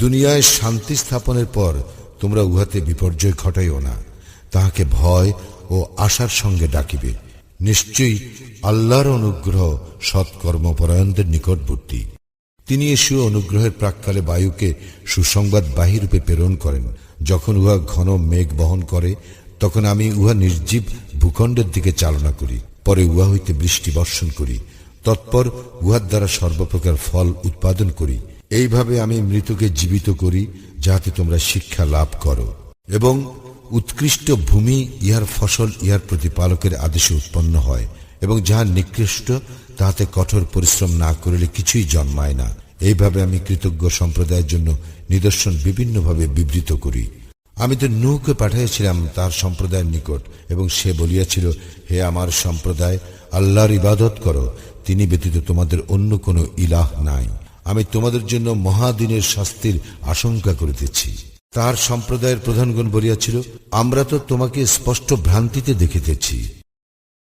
দুনিয়ায় শান্তি স্থাপনের পর তোমরা উহাতে বিপর্যয় ঘটাইও না। তাহাকে ভয় ও আশার সঙ্গে ডাকিবে। নিশ্চয়ই আল্লাহর অনুগ্রহ সৎকর্মপরায়ণদের নিকটবর্তী। তিনি এসে অনুগ্রহের প্রাককালে বায়ুকে সুসংবাদ বাহিরূপে প্রেরণ করেন। যখন উহা ঘন মেঘ বহন করে, তখন আমি উহা নির্জীব ভূখণ্ডের দিকে চালনা করি। পরে উহা হইতে বৃষ্টি বর্ষণ করি। তৎপর উহার দ্বারা সর্বপ্রকার ফল উৎপাদন করি। এইভাবে আমি মৃতকে জীবিত করি যাহাতে তোমরা শিক্ষা লাভ করো। এবং উৎকৃষ্ট ভূমি ইহার ফসল ইহার প্রতিপালকের আদেশে উৎপন্ন হয় এবং যাহা নিকৃষ্ট, তাহাতে কঠোর পরিশ্রম না করিলে কিছুই জন্মায় না। এইভাবে আমি কৃতজ্ঞ সম্প্রদায়ের জন্য নিদর্শন বিভিন্নভাবে বিবৃত করি। আমি তো নূহকে পাঠিয়েছিলাম তার সম্প্রদায়ের নিকট, এবং সে বলিয়াছিল, হে আমার সম্প্রদায়, আল্লাহর ইবাদত করো, তিনি ব্যতীত তোমাদের অন্য কোনো ইলাহ নাই। আমি তোমাদের জন্য মহাদিনের শাস্তির আশঙ্কা করিতেছি তার সম্প্রদায়ের প্রধানগণ বলিয়াছিল, আমরা তো তোমাকে স্পষ্ট ভ্রান্তিতে দেখিতেছি।